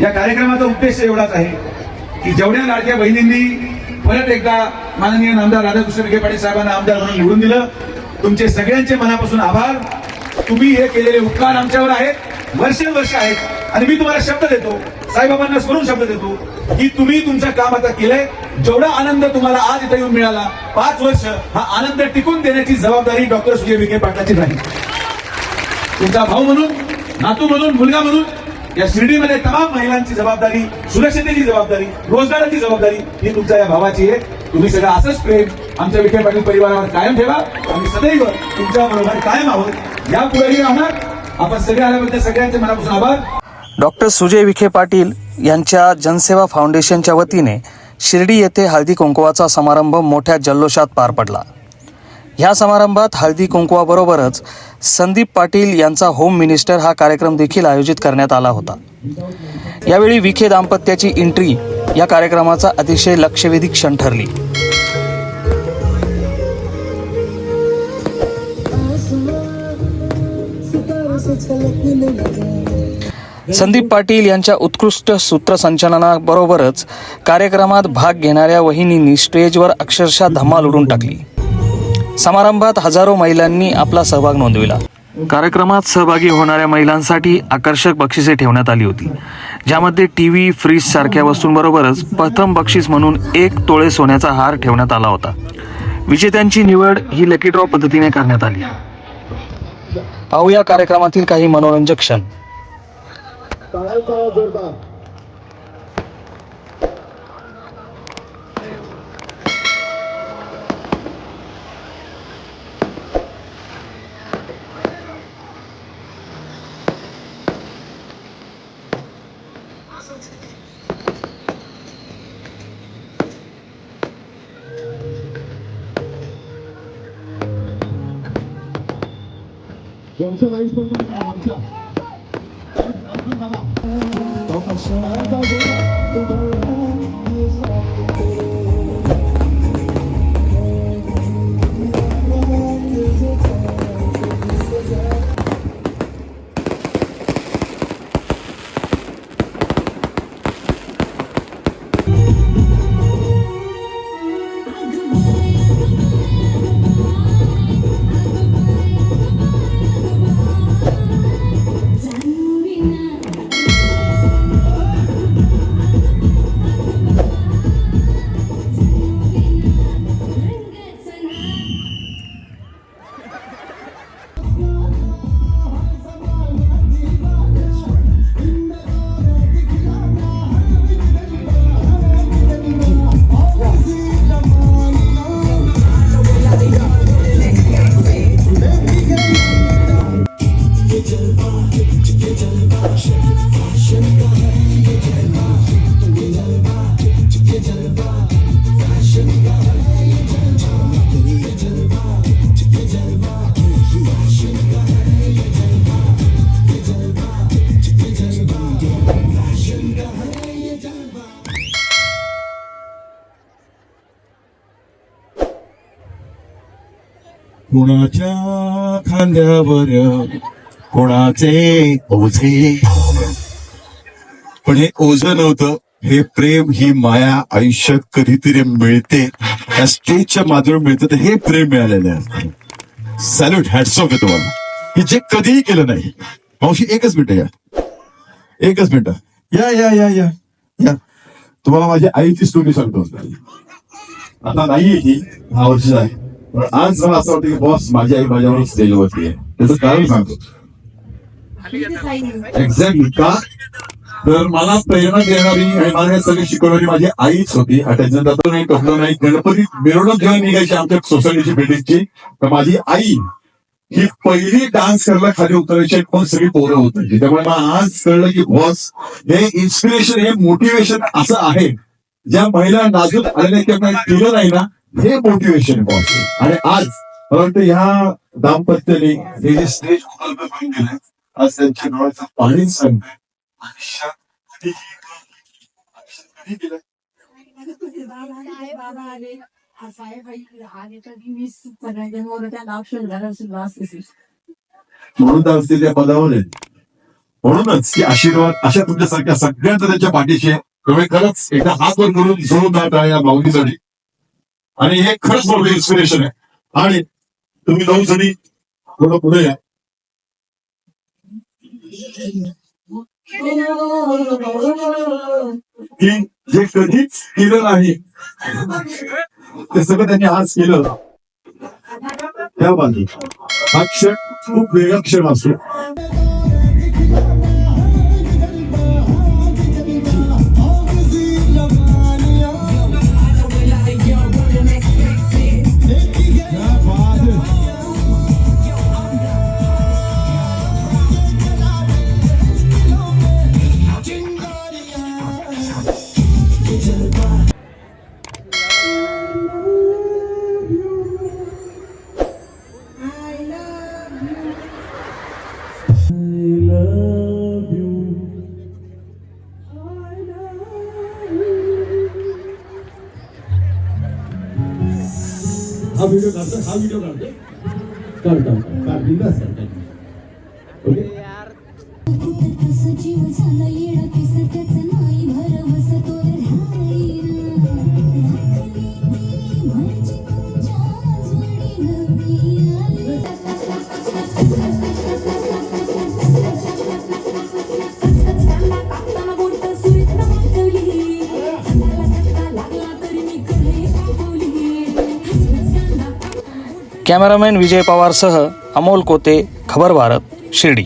या कार्यक्रमाचा उद्देश एवढाच आहे की जेवढ्या लाडक्या बहिणींनी परत एकदा माननीय आमदार राधाकृष्ण विखे पाटील साहेबांना आमदार म्हणून निवडून दिलं तुमचे सगळ्यांचे मनापासून आभार. तुम्ही हे केलेले उपकार आमच्यावर आहेत वर्षानुवर्ष आहेत आणि मी तुम्हाला शब्द देतो साईबाबांना स्मरून शब्द देतो की तुम्ही तुमचं काम आता केलंय जेवढा आनंद तुम्हाला आज इथे येऊन मिळाला पाच वर्ष हा आनंद टिकून देण्याची जबाबदारी डॉक्टर सुजय विखे पाटलाची नाही. तुमचा भाऊ म्हणून नातू म्हणून मुलगा म्हणून या शिर्डीमध्ये तमाम महिलांची जबाबदारी सुरक्षतेची जबाबदारी रोजगाराची जबाबदारी ही तुमच्या या भावाची आहे. तुम्ही सगळं असंच प्रेम आमच्या विखे पाटील परिवारावर कायम ठेवा. आम्ही सदैव तुमच्या बरोबर कायम आहोत. या पुढेही राहणार. आपण सगळे आल्याबद्दल सगळ्यांचे मनापासून आभार. डॉक्टर सुजय विखे पाटील यांच्या जनसेवा फाउंडेशनच्या वतीने शिर्डी येथे हळदी कुंकवाचा समारंभ मोठ्या जल्लोषात पार पडला. ह्या समारंभात हळदी कुंकवाबरोबरच संदीप पाटील यांचा होम मिनिस्टर हा कार्यक्रम देखील आयोजित करण्यात आला होता. यावेळी विखे दाम्पत्याची एंट्री या कार्यक्रमाचा अतिशय लक्षवेधी क्षण ठरली. संदीप पाटील यांच्या उत्कृष्ट सूत्रसंचलनाबरोबरच कार्यक्रमात भाग घेणाऱ्या वहिनींनी स्टेजवर अक्षरशः धमाल उडून टाकली. समारंभात हजारो महिलांनी आपला सहभाग नोंदविला. कार्यक्रमात सहभागी होणाऱ्या महिलांसाठी आकर्षक बक्षिसे ठेवण्यात आली होती. ज्यामध्ये टी व्ही फ्रीज सारख्या वस्तूंबरोबरच प्रथम बक्षीस म्हणून एक तोळे सोन्याचा हार ठेवण्यात आला होता. विजेत्यांची निवड ही लकी ड्रॉ पद्धतीने करण्यात आली. पाहूया कार्यक्रमातील काही मनोरंजक क्षण. 往下来一分钟啊往下嗯好的 कुणाच्या खांद्यावर? कोणाचे ओझे? पण हे ओझ नव्हतं. हे प्रेम ही माया आयुष्यात कधीतरी मिळते. या स्टेजच्या माध्यमात मिळतं. तर हे प्रेम मिळालेलं आहे. सॅल्यूट हॅट्स आहे तुम्हाला. हे जे कधीही केलं नाही. मावशी एकच मिनिट या. एकच मिनिट. या या या या. या. तुम्हाला माझ्या आईची स्टोरी सांगतो. आता नाहीये ही. दहा वर्ष आहे आज मला असं वाटतं की बॉस माझी आई माझ्यावर स्टेजवरती होती त्याचं कारण सांगतो एक्झॅक्टली का तर मला प्रेरणा देणारी आणि मला हे शिकवणारी माझी आईच होती. आणि आता नाही टोकलं नाही गणपती मिरवणूक घेऊन निघायची आमच्या सोसायटीची बिल्डिंगची तर माझी आई ही पहिली डान्स करायला खाली उतरायची पण सगळी पोरं होती त्यामुळे मला आज कळलं की बॉस हे इन्स्पिरेशन हे मोटिवेशन असं आहे. ज्या महिला नाजूक आलेल्या किंवा दिलं नाही ना हे मोटिवेशन बॉस आणि आज मला वाटतं ह्या दाम्पत्याने हे जे स्टेज उपलब्ध करून गेले आज त्यांच्या डोळ्याचं पाणी सांगतंय आयुष्यात कधीही कधी दिलंय म्हणून तर असते त्या पदावर म्हणूनच की आशीर्वाद अशा तुमच्यासारख्या सगळ्यांचा त्याच्या पाठीशी आहे. तुम्ही खरंच एकदा हात वर करून जोडून जात आहे या भावनीसाठी. आणि हे खरंच मोठं इन्स्पिरेशन आहे. आणि तुम्ही नऊ जणी थोडं पुढे या. की जे कधीच केलं नाही ते सगळं त्यांनी आज केलं त्या बाजू हा क्षण खूप वेगळा क्षण असतो. हा व्हिडिओ काढतो हा व्हिडिओ काढतो काढ काढ काढ बिंदास काढ ओके? कॅमेरामॅन विजय पवारसह अमोल कोते खबर भारत शिर्डी.